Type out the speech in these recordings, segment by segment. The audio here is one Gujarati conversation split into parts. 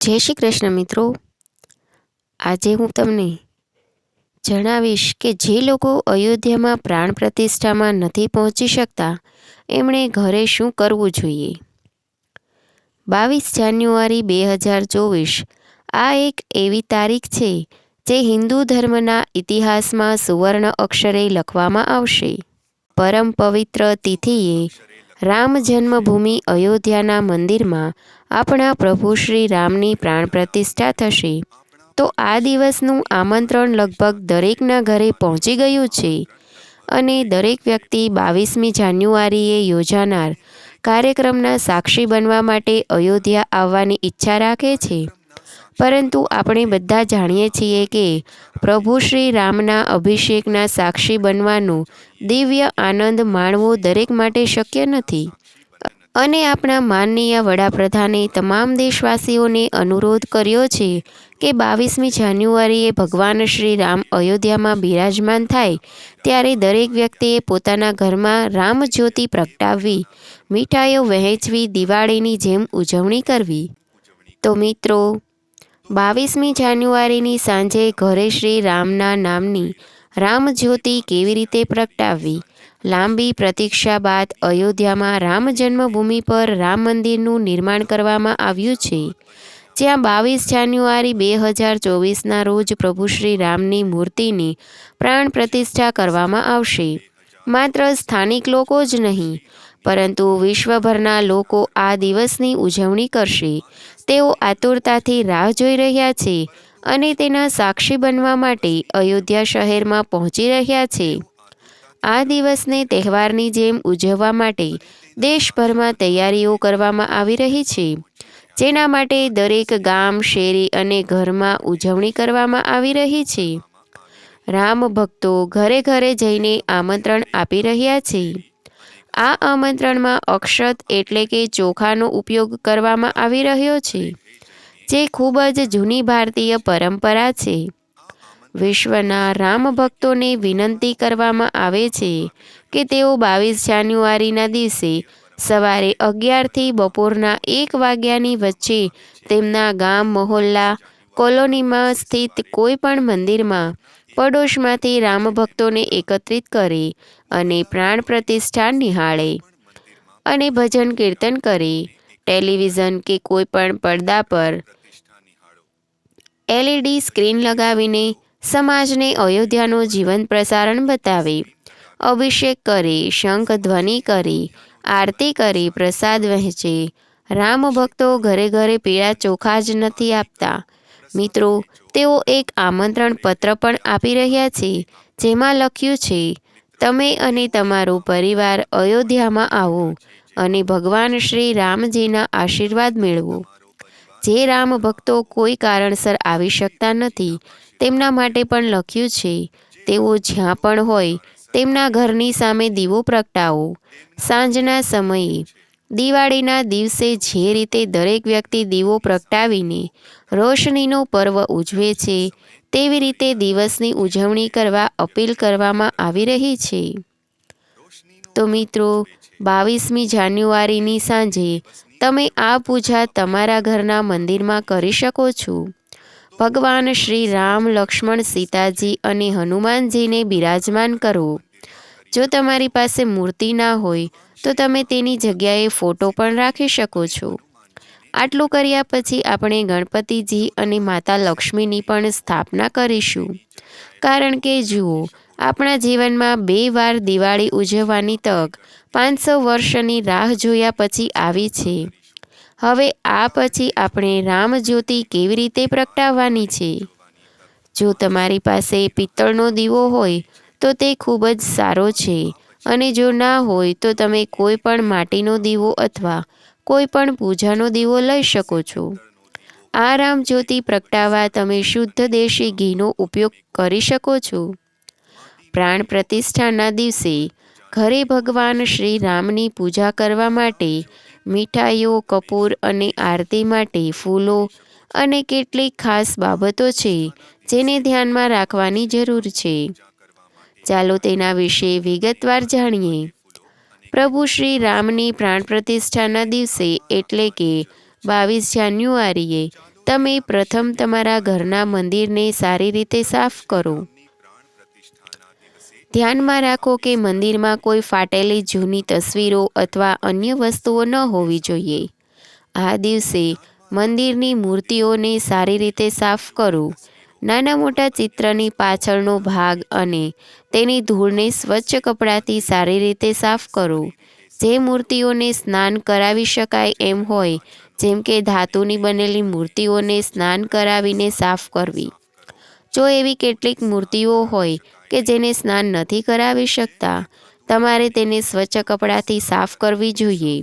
જય શ્રી કૃષ્ણ મિત્રો. આજે હું તમને જણાવીશ કે જે લોકો અયોધ્યામાં પ્રાણ પ્રતિષ્ઠામાં નથી પહોંચી શકતા, એમણે ઘરે શું કરવું જોઈએ? બાવીસ જાન્યુઆરી બે હજાર ચોવીસ, આ એક એવી તારીખ છે જે હિન્દુ ધર્મના ઇતિહાસમાં સુવર્ણ અક્ષરે લખવામાં આવશે. પરમ પવિત્ર તિથિએ રામ જન્મભૂમિ અયોધ્યાના મંદિરમાં આપણા પ્રભુ શ્રી રામની પ્રાણ પ્રતિષ્ઠા થશે. તો આ દિવસનું આમંત્રણ લગભગ દરેકના ઘરે પહોંચી ગયું છે. અને દરેક વ્યક્તિ બાવીસમી જાન્યુઆરીએ યોજાનાર કાર્યક્રમના સાક્ષી બનવા માટે અયોધ્યા આવવાની ઈચ્છા રાખે છે. પરંતુ આપણે બધા જાણીએ છીએ કે પ્રભુ શ્રી રામના અભિષેકના સાક્ષી બનવાનું દિવ્ય આનંદ માણવો દરેક માટે શક્ય નથી. અને આપણા માનનીય વડાપ્રધાને તમામ દેશવાસીઓને અનુરોધ કર્યો છે કે બાવીસમી જાન્યુઆરીએ ભગવાન શ્રી રામ અયોધ્યામાં બિરાજમાન થાય, ત્યારે દરેક વ્યક્તિએ પોતાના ઘરમાં રામજ્યોતિ પ્રગટાવવી, મીઠાઈઓ વહેંચવી, દિવાળીની જેમ ઉજવણી કરવી. તો મિત્રો બાવીસમી જાન્યુઆરીની સાંજે ઘરે શ્રી રામના નામની રામજ્યોતિ કેવી રીતે પ્રગટાવવી? લાંબી પ્રતીક્ષા બાદ અયોધ્યામાં રામ જન્મભૂમિ પર રામ મંદિરનું નિર્માણ કરવામાં આવ્યું છે. જ્યાં બાવીસ જાન્યુઆરી બે હજાર ચોવીસના રોજ પ્રભુ શ્રી રામની મૂર્તિની પ્રાણ પ્રતિષ્ઠા કરવામાં આવશે. માત્ર સ્થાનિક લોકો જ નહીં પરંતુ વિશ્વભરના લોકો આ દિવસની ઉજવણી કરશે. તેઓ આતુરતાથી રાહ જોઈ રહ્યા છે અને તેના સાક્ષી બનવા માટે અયોધ્યા શહેરમાં પહોંચી રહ્યા છે. આ દિવસને તહેવારની જેમ ઉજવવા માટે દેશભરમાં તૈયારીઓ કરવામાં આવી રહી છે, જેના માટે દરેક ગામ, શેરી અને ઘરમાં ઉજવણી કરવામાં આવી રહી છે. રામ ભક્તો ઘરે ઘરે જઈને આમંત્રણ આપી રહ્યા છે. આ આમંત્રણમાં અક્ષત એટલે કે ચોખાનો ઉપયોગ કરવામાં આવી રહ્યો છે, જે ખૂબ જ જૂની ભારતીય પરંપરા છે. વિશ્વના રામ ભક્તોને વિનંતી કરવામાં આવે છે કે તેઓ બાવીસ જાન્યુઆરીના દિવસે સવારે અગિયારથી બપોરના એક વાગ્યાની વચ્ચે તેમના ગામ મહોલ્લા કોલોનીમાં સ્થિત કોઈપણ મંદિરમાં પડોશમાંથી રામ ભક્તોને એકત્રિત કરે અને પ્રાણ પ્રતિષ્ઠા નિહાળે અને ભજન કીર્તન કરે. ટેલિવિઝન કે કોઈ પણ પડદા પર એલઈડી સ્ક્રીન લગાવીને સમાજને અયોધ્યાનું જીવન પ્રસારણ બતાવે, અભિષેક કરે, શંખ ધ્વનિ કરે, આરતી કરી, પ્રસાદ વહેંચે. રામ ભક્તો ઘરે ઘરે પીળા ચોખા જ નથી આપતા. મિત્રો, તેઓ એક આમંત્રણ પત્ર પણ આપી રહ્યા છે, જેમાં લખ્યું છે, તમે અને તમારો પરિવાર અયોધ્યામાં આવો અને ભગવાન શ્રી રામજીના આશીર્વાદ મેળવો. જે રામ ભક્તો કોઈ કારણસર આવી શકતા નથી, તેમના માટે પણ લખ્યું છે, તેઓ જ્યાં પણ હોય, તેમના ઘરની સામે દીવો પ્રગટાવો. સાંજના સમયે દિવાળીના દિવસે જે રીતે દરેક વ્યક્તિ દીવો પ્રગટાવીને રોશનીનો પર્વ ઉજવે છે, તેવી રીતે દિવસની ઉજવણી કરવા અપીલ કરવામાં આવી રહી છે. તો મિત્રો, બાવીસમી જાન્યુઆરીની સાંજે તમે આ પૂજા તમારા ઘરના મંદિરમાં કરી શકો છો. ભગવાન શ્રી રામ, લક્ષ્મણ, સીતાજી અને હનુમાનજીને બિરાજમાન કરો. જો તમારી પાસે મૂર્તિ ના હોય તો તમે તેની જગ્યાએ ફોટો પણ રાખી શકો છો. આટલું કર્યા પછી આપણે ગણપતિજી અને માતા લક્ષ્મીની પણ સ્થાપના કરીશું. કારણ કે જુઓ, આપણા જીવનમાં બે વાર દિવાળી ઉજવવાની તક પાંચસો વર્ષની રાહ જોયા પછી આવી છે. હવે આ પછી આપણે રામજ્યોતિ કેવી રીતે પ્રગટાવવાની છે? જો તમારી પાસે પિત્તળનો દીવો હોય, તો તે ખૂબ જ સારો છે. અને જો ના હોય તો તમે કોઈ પણ માટીનો દીવો અથવા કોઈ પણ પૂજાનો દીવો લઈ શકો છો. આ રામજ્યોતિ પ્રગટાવવા તમે શુદ્ધ દેશી ઘીનો ઉપયોગ કરી શકો છો. પ્રાણ પ્રતિષ્ઠાના દિવસે ઘરે ભગવાન શ્રી રામની પૂજા કરવા માટે મીઠાઈઓ, કપૂર અને આરતી માટે ફૂલો અને કેટલીક ખાસ બાબતો છે, જેને ધ્યાનમાં રાખવાની જરૂર છે. ચાલો તેના વિશે વિગતવાર જાણીએ. પ્રભુ શ્રી રામની પ્રાણ પ્રતિષ્ઠાના દિવસે એટલે કે બાવીસ જાન્યુઆરીએ તમે પ્રથમ તમારા ઘરના મંદિરને સારી રીતે સાફ કરો. ધ્યાનમાં રાખો કે મંદિરમાં કોઈ ફાટેલી જૂની તસવીરો અથવા અન્ય વસ્તુઓ ન હોવી જોઈએ. આ દિવસે મંદિરની મૂર્તિઓને સારી રીતે સાફ કરો. નાના મોટા ચિત્રની પાછળનો ભાગ અને તેની ધૂળને સ્વચ્છ કપડાથી સારી રીતે સાફ કરો. જે મૂર્તિઓને સ્નાન કરાવી શકાય એમ હોય, જેમ કે ધાતુની બનેલી મૂર્તિઓને સ્નાન કરાવીને સાફ કરવી. જો એવી કેટલીક મૂર્તિઓ હોય કે જેને સ્નાન નથી કરાવી શકતા, તમારે તેને સ્વચ્છ કપડાથી સાફ કરવી જોઈએ.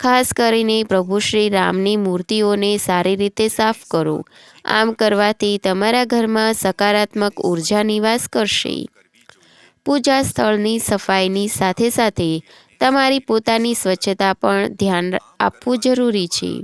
ખાસ કરીને પ્રભુ શ્રી રામની મૂર્તિઓને સારી રીતે સાફ કરો. આમ કરવાથી તમારા ઘરમાં સકારાત્મક ઊર્જા નિવાસ કરશે. પૂજા સ્થળની સફાઈની સાથે સાથે તમારી પોતાની સ્વચ્છતા પણ ધ્યાન આપવું જરૂરી છે.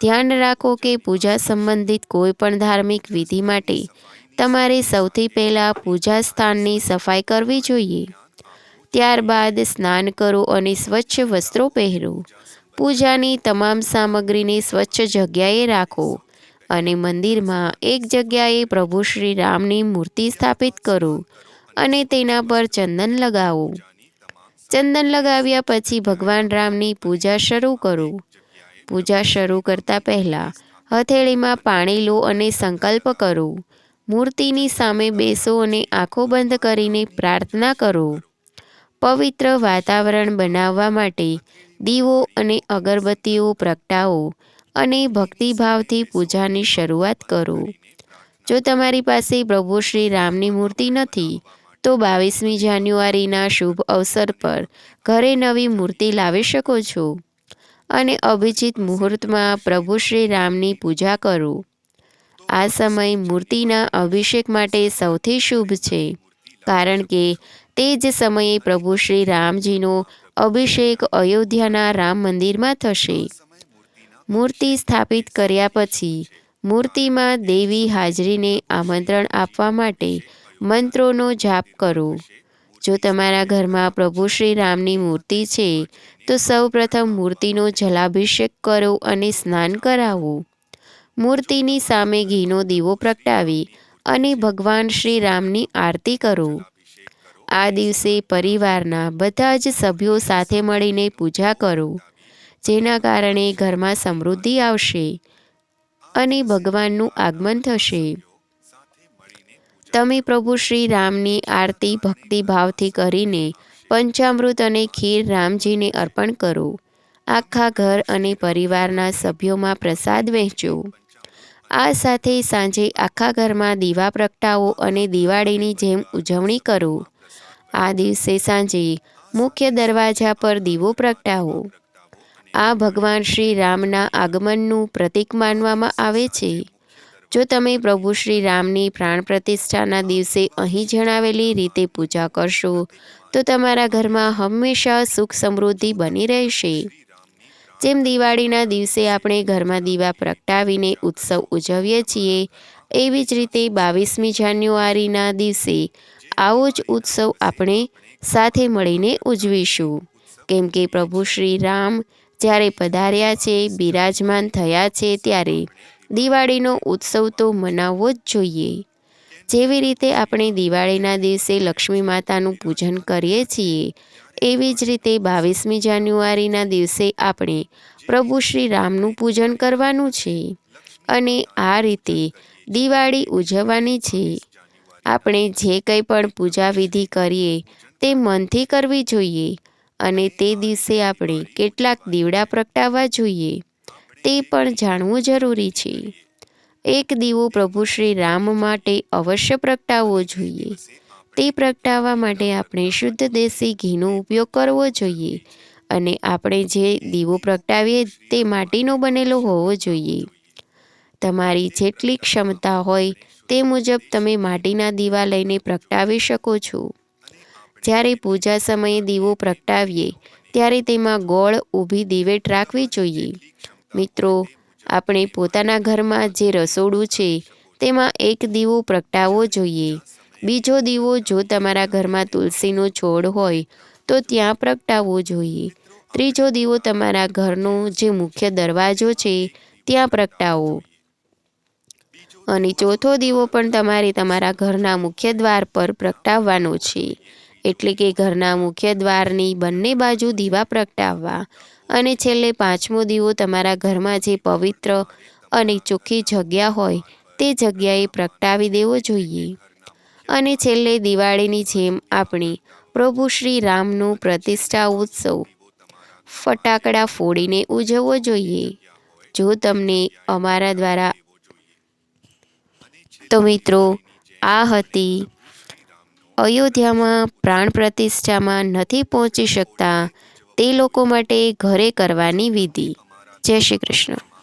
ધ્યાન રાખો કે પૂજા સંબંધિત કોઈ પણ ધાર્મિક વિધિ માટે તમારે સૌથી પહેલાં પૂજા સ્થાનની સફાઈ કરવી જોઈએ. ત્યારબાદ સ્નાન કરો અને સ્વચ્છ વસ્ત્રો પહેરો. પૂજાની તમામ સામગ્રીને સ્વચ્છ જગ્યાએ રાખો અને મંદિરમાં એક જગ્યાએ પ્રભુ શ્રી રામની મૂર્તિ સ્થાપિત કરો અને તેના પર ચંદન લગાવો. ચંદન લગાવ્યા પછી ભગવાન રામની પૂજા શરૂ કરો. પૂજા શરૂ કરતા પહેલાં હથેળીમાં પાણી લો અને સંકલ્પ કરો. મૂર્તિની સામે બેસો અને આંખો બંધ કરીને પ્રાર્થના કરો. પવિત્ર વાતાવરણ બનાવવા માટે દીવો અને અગરબત્તીઓ, પ્રગટાવો અને ભક્તિભાવથી પૂજાની શરૂઆત કરો. જો તમારી પાસે પ્રભુ શ્રી રામની મૂર્તિ નથી, તો બાવીસમી જાન્યુઆરીના શુભ અવસર પર ઘરે નવી મૂર્તિ લાવી શકો છો અને અભિજીત મુહૂર્તમાં પ્રભુ શ્રી રામની પૂજા કરો. આ સમય મૂર્તિના અભિષેક માટે સૌથી શુભ છે, કારણ કે તે જ સમયે પ્રભુ શ્રી રામજીનો અભિષેક અયોધ્યાના રામ મંદિરમાં થશે. મૂર્તિ સ્થાપિત કર્યા પછી મૂર્તિમાં દેવી હાજરીને આમંત્રણ આપવા માટે મંત્રોનો જાપ કરો. જો તમારા ઘરમાં પ્રભુ શ્રી રામની મૂર્તિ છે, તો સૌપ્રથમ મૂર્તિનો જલાભિષેક કરો અને સ્નાન કરાવો. મૂર્તિની સામે ઘીનો દીવો પ્રગટાવી અને ભગવાન શ્રી રામની આરતી કરો. આ દિવસે પરિવારના બધા જ સભ્યો સાથે મળીને પૂજા કરો, જેના કારણે ઘરમાં સમૃદ્ધિ આવશે અને ભગવાનનું આગમન થશે. તમે પ્રભુ શ્રી રામની આરતી ભક્તિભાવથી કરીને પંચામૃત અને ખીર રામજીને અર્પણ કરો. આખા ઘર અને પરિવારના સભ્યોમાં પ્રસાદ વહેંચો. આ સાથે સાંજે આખા ઘરમાં દીવા પ્રગટાવો અને દિવાળીની જેમ ઉજવણી કરો. આ દિવસે સાંજે મુખ્ય દરવાજા પર દીવો પ્રગટાવો. આ ભગવાન શ્રી રામના આગમનનું પ્રતીક માનવામાં આવે છે. જો તમે પ્રભુ શ્રી રામની પ્રાણ પ્રતિષ્ઠાના દિવસે અહીં જણાવેલી રીતે પૂજા કરશો, તો તમારા ઘરમાં હંમેશા સુખ સમૃદ્ધિ બની રહેશે. જેમ દિવાળીના દિવસે આપણે ઘરમાં દીવા પ્રગટાવીને ઉત્સવ ઉજવીએ છીએ, એવી જ રીતે બાવીસમી જાન્યુઆરીના દિવસે આવો જ ઉત્સવ આપણે સાથે મળીને ઉજવીશું. કેમ કે પ્રભુ શ્રી રામ જ્યારે પધાર્યા છે, બિરાજમાન થયા છે ત્યારે દિવાળીનો ઉત્સવ તો મનાવવો જ જોઈએ. જેવી રીતે આપણે દિવાળીના દિવસે લક્ષ્મી માતાનું પૂજન કરીએ છીએ, એવી જ રીતે બાવીસમી જાન્યુઆરીના દિવસે આપણે પ્રભુ શ્રી રામનું પૂજન કરવાનું છે. અને આ રીતે દિવાળી ઉજવવાની છે. આપણે જે કંઈ પણ પૂજા વિધિ કરીએ, તે મનથી કરવી જોઈએ અને તે દિવસે આપણે કેટલાક દીવડા પ્રગટાવવા જોઈએ, તે પણ જાણવું જરૂરી છે. એક દીવો પ્રભુ શ્રી રામ માટે અવશ્ય પ્રગટાવવો જોઈએ. તે પ્રગટાવવા માટે આપણે શુદ્ધ દેશી ઘીનો ઉપયોગ કરવો જોઈએ અને આપણે જે દીવો પ્રગટાવીએ, તે માટીનો બનેલો હોવો જોઈએ. તમારી જેટલી ક્ષમતા હોય તે મુજબ તમે માટીના દીવા લઈને પ્રગટાવી શકો છો. જ્યારે પૂજા સમયે દીવો પ્રગટાવીએ, ત્યારે તેમાં ગોળ ઊભી દિવેટ રાખવી જોઈએ. મિત્રો, આપણે પોતાના ઘરમાં જે રસોડું છે, તેમાં એક દીવો પ્રગટાવવો જોઈએ. બીજો દીવો જો તમારા ઘરમાં તુલસીનો છોડ હોય, તો ત્યાં પ્રગટાવવો જોઈએ. ત્રીજો દીવો તમારા ઘરનો જે મુખ્ય દરવાજો છે, ત્યાં પ્રગટાવો. અને ચોથો દીવો પણ તમારે તમારા ઘરના મુખ્ય દ્વાર પર પ્રગટાવવાનો છે. એટલે કે ઘરના મુખ્ય દ્વારની બંને બાજુ દીવા પ્રગટાવવા. અને છેલ્લે પાંચમો દીવો તમારા ઘરમાં જે પવિત્ર અને ચોખ્ખી જગ્યા હોય, તે જગ્યાએ પ્રગટાવી દેવો જોઈએ. અને છેલ્લે દિવાળીની જેમ આપણે પ્રભુ શ્રી રામનો પ્રતિષ્ઠા ઉત્સવ ફટાકડા ફોડીને ઉજવવો જોઈએ. જો તમને અમારા દ્વારા તો મિત્રો, આ હતી અયોધ્યામાં પ્રાણ પ્રતિષ્ઠામાં નથી પહોંચી શકતા તે લોકો માટે ઘરે કરવાની વિધિ. જય શ્રી કૃષ્ણ.